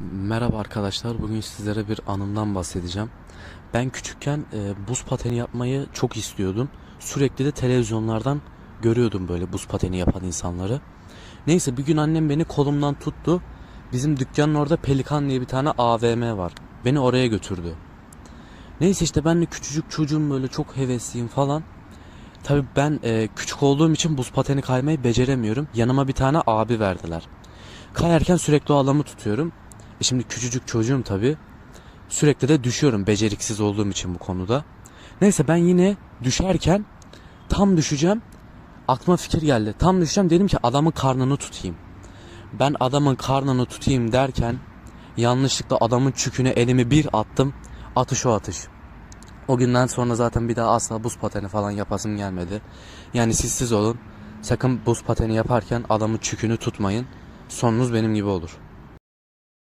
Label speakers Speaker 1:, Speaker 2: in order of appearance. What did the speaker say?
Speaker 1: Merhaba arkadaşlar. Bugün sizlere bir anımdan bahsedeceğim. Ben küçükken e, buz pateni yapmayı çok istiyordum. Sürekli de televizyonlardan görüyordum böyle buz pateni yapan insanları. Neyse bir gün annem beni kolumdan tuttu. Bizim dükkanın orada Pelikan diye bir tane AVM var. Beni oraya götürdü. Neyse işte ben de küçücük çocuğum böyle çok hevesliyim falan. Tabii ben e, küçük olduğum için buz pateni kaymayı beceremiyorum. Yanıma bir tane abi verdiler. Kayarken sürekli o adamı tutuyorum. E şimdi küçücük çocuğum tabii. Sürekli de düşüyorum beceriksiz olduğum için bu konuda. Neyse ben yine düşerken tam düşeceğim. Aklıma fikir geldi. Tam düşeceğim dedim ki adamın karnını tutayım. Ben adamın karnını tutayım derken yanlışlıkla adamın çüküne elimi bir attım. Atış o atış. O günden sonra zaten bir daha asla buz pateni falan yapasım gelmedi. Yani siz siz olun. Sakın buz pateni yaparken adamın çükünü tutmayın. Sonunuz benim gibi olur.